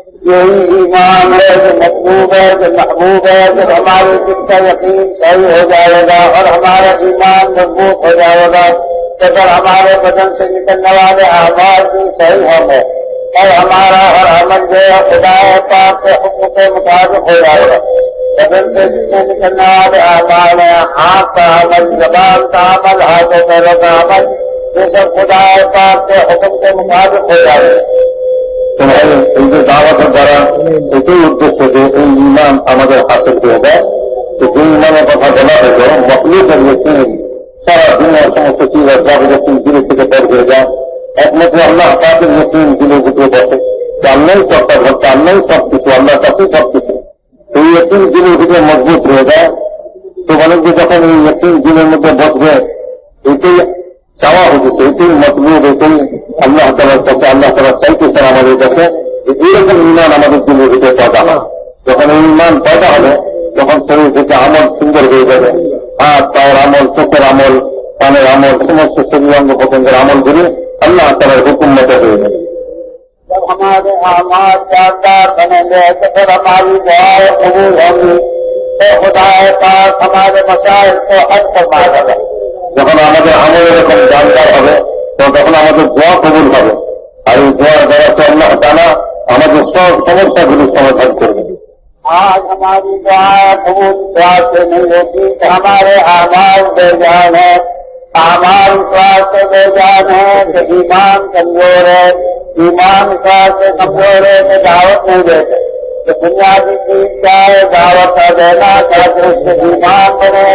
یہی ایمان ہے جو مطلوب ہے جو محبوب ہے جو ہماری دل کا یقین صحیح ہو جائے گا اور ہمارا ایمان مضبوط ہو جائے گا اگر ہمارے بدن سے نکلنے والے آواز بھی صحیح ہوں گے اور ہمارا ہر عمل جو ہے خدا پاک کے حکم کے مطابق ہو جائے گا بدن سے جتنے نکلنے والے اعمال ہے ہاتھ کا عمل زبان کا عمل ہاتھوں پیروں کا عمل یہ سب خدا پاک کے حکم کے مطابق ہو جائے گا দাওয়াতের দ্বারা এটাই উদ্দেশ্য যে এই ইমান আমাদের হাসিল হয়ে যায় তো যে ইমানের কথা বলা হলো মকলুকের ব্যক্তি সারা দুনিয়ার সমস্ত চিজ যাবতীয় দিনের থেকে বের হয়ে যায় একমাত্র আল্লাহ তাদের নতুন দিনের ভিতরে বসে। আল্লাহই সবটা ঘটছে, আল্লাহই সব কিছু আল্লাহর কাছেই সব কিছু এই একটি দিনের ভিতরে মজবুত হয়ে যায়। তো যে যখন এই একটি দিনের মধ্যে বসবে এটাই চাওয়া হচ্ছে এটাই মতলুব এটাই আল্লাহ তালার কাছে আল্লাহ তালা চাইতেছেন আমাদের কাছে যে এইরকম ইমান আমাদের দিনের ভিতরে পয়দা হয় ইমান পয়দা হবে তখন শরীর থেকে আমল সুন্দর হয়ে যাবে হাত পায়ের আমল চোখের আমল পানের আমল সমস্ত শরীর অঙ্গ প্রত্যঙ্গের আমলগুলি আল্লাহ তালার হুকুম মতো হয়ে যাবে। যখন আমাদের আমল এরকম জানকার হবে তখন আমাদের দোয়া কবুল হবে। আর এই দোয়ার দ্বারা তো আল্লাহ তারা আমাদের সব সমস্যাগুলি সমাধান করবে। آج ہماری دعائیں قبول دعا سے نہیں ہوتی کہ ہمارے آواز بے جان ہے آواز سوار سے بے جان ہے کہ ایمان کمزور ہے، ایمان سوار سے کمزور ہے، کہ دعوت نہیں دیتے۔ تو بنیادی چیز کیا ہے، دعوت کا دینا تاکہ اس سے ایمان بنے۔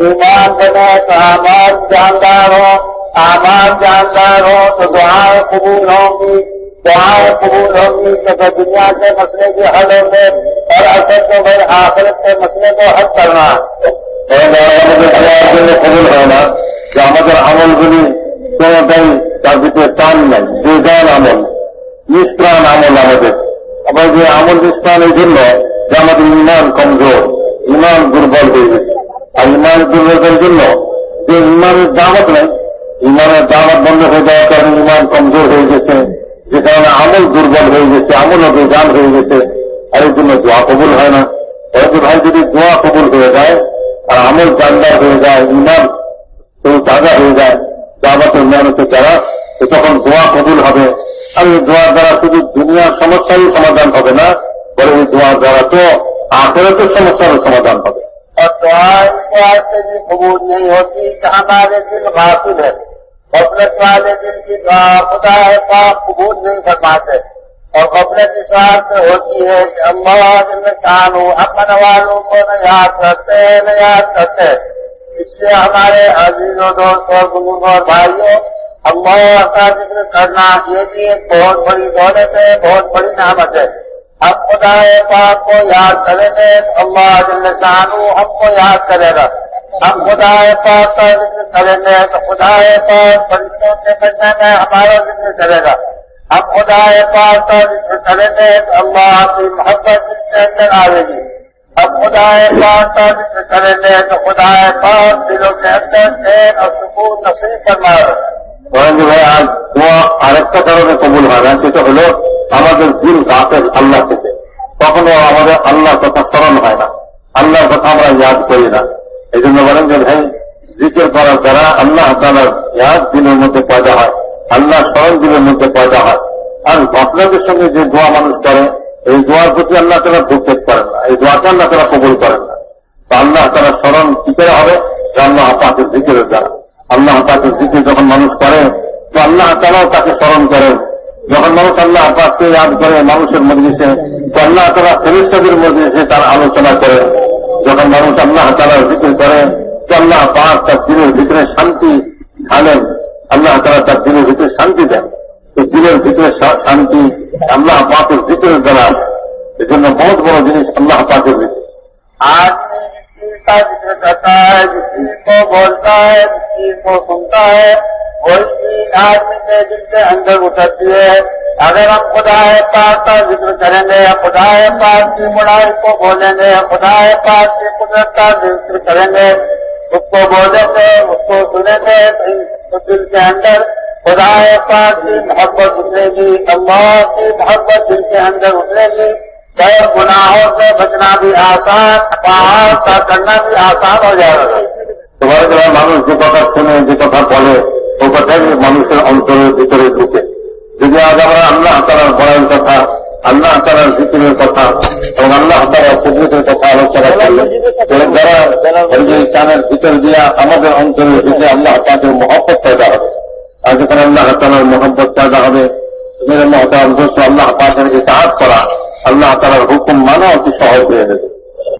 ایمان بنے تو آواز جاندار ہو آواز جاندار ہو تو دعائیں قبول ہوں گی۔ दुआएं कबूल होंगी तो फिर दुनिया के मसले भी हल होंगे और असल तो भाई आखिरत के मसले को हल करना है কারণ আমাদের দোয়ার জন্য কবুল হয় না যে আমাদের আমলগুলি কোনটাই তার ভিতরে টান নাই বেজান আমল নিষ্প্রাণ আমল আমাদের আবার যে আমল নিষ্প্রাণ এই জন্য যে আমাদের ইমান কমজোর ইমান দুর্বল হয়ে গেছে আর ইমান দুর্বলের জন্য যে ইমানের দাওয়াত নেই ইমানের দাওয়াত বন্ধ হয়ে যাওয়ার কারণে ইমান কমজোর হয়ে গেছে যে কারণে আমল দুর্বল হয়ে গেছে আমলও বেজান হয়ে গেছে আর এই জন্য দোয়া কবুল হয় না হয়তো ভাই যদি দোয়া কবুল হয়ে যায় আর আমল জানদার হয়ে যায় ইমান কেউ তাজা হয়ে যায় দাবাতের মেহনতে যারা তো তখন দোয়া কবুল হবে আর এই দোয়ার দ্বারা শুধু দুনিয়ার সমস্যারই সমাধান হবে না বলে এই দোয়ার দ্বারা তো আখেরাতের সমস্যারও সমাধান হবে और दुआ इस वास्ते भी कबूल नहीं होती कि हमारे दिल गाफिल है غفلت والے دل کی دعا خدا ہے، پاک قبول نہیں فرماتے۔ اور غفلت اس بات ہوتی ہے کہ اللہ جن شان ہوں امن والوں کو نہ یاد کرتے، نہ یاد کرتے۔ اس لیے ہمارے عزیز و دوست اور بزرگوں اور بھائیوں، اللہ کا ذکر کرنا یہ بھی ایک بہت بڑی دولت ہے، بہت بڑی نعمت ہے۔ ہم خدا پاک کو یاد کریں گے اللہ جل شان ہم کو یاد کرے گا۔ ہم خدا پاک کا ذکر کریں گے تو خدا پاک فرشتوں کے کرنے میں ہمارا ذکر کرے گا۔ ہم خدا پاک کا ذکر کریں گے تو اللہ کی محبت اس کے اندر آئے گی۔ ہم خدا پاک کا ذکر کریں گے تو خدا پاک دلوں کے اندر دیر اور سکون نصیب فرمائے آج دعا আরেকটা কারণে কবুল হয় না সেটা হলো আমাদের দিন গাছের আল্লাহ থেকে কখনো আমাদের আল্লাহর কথা স্মরণ হয় না আল্লাহর কথা আমরা ইয়াদ করি না এই জন্য বলেন যে, ভাই, জিকের করার দ্বারা আল্লাহ তালার ইয়াদ দিনের মধ্যে পয়দা হয়, আল্লাহ স্মরণ দিনের মধ্যে পয়দা হয়। আর ঘটনাদের সঙ্গে যে দোয়া মানুষ করে, এই দোয়ার প্রতি আল্লাহ তালা ভূক্ষেপ করেন না, এই দোয়াকে আল্লাহ তালা কবুল করেন না। তো আল্লাহ তালা স্মরণ কি করে হবে? আল্লাহ পাকের জিকের দ্বারা। আল্লাহ তাকে জিকির যখন মানুষ করে, তো আল্লাহ তারাও তাকে স্মরণ করেন। যখন মানুষ আল্লাহ পাককে ইয়াদ করে মানুষের মজলিসে, তো আল্লাহ তারা ফেরিস্তাদের মজলিসে তার আলোচনা করে। যখন মানুষ আল্লাহ তারা জিকির করে তো আল্লাহ পাক তার দিনের ভিতরে শান্তি ঢালেন আল্লাহ তারা তার দিনের ভিতরে শান্তি দেন তো দিনের ভিতরে শা- শান্তি আল্লাহ পাকের জিকিরের দ্বারা এজন্য বহুত বড় জিনিস আল্লাহ পাকের জিকির आदमी जिस चीज का जिक्र करता है जिस चीज को बोलता है जिस चीज को اگر ہم خدا پاک کا ذکر کریں گے خدا پاک کی بڑائی کو بولیں گے خدا پاک کی قدرت کا ذکر کریں گے، اس کو بولیں گے اس کو سنیں گے دل کے اندر خدا پاک کی محبت اترے گی، اللہ کی محبت دل کے اندر اترے گی، غیر گناہوں سے بچنا بھی آسان، پہاڑ کا کرنا بھی آسان ہو جائے گا۔ তোমার যারা মানুষ যে কথা শুনে যে কথা বলে مانو سے ہم অন্তরের ভিতরে ঢুকে যদি আজ আমরা আল্লাহ তালার বড়ার কথা, আল্লাহ তালার ভিতরের কথা এবং আল্লাহ তালার প্রকৃতির কথা আলোচনা করি এবং যারা যে কানের ভিতর দিয়া আমাদের অন্তরের ভিতরে আল্লাহ তাদের মহব্বত পয়দা হবে। আর যখন আল্লাহ তালার মহব্বত পয়দা হবে মেরে মহতার আল্লাহ পাকের কাজ করা, আল্লাহ তালার হুকুম মানা অতি সহজ হয়ে যাবে।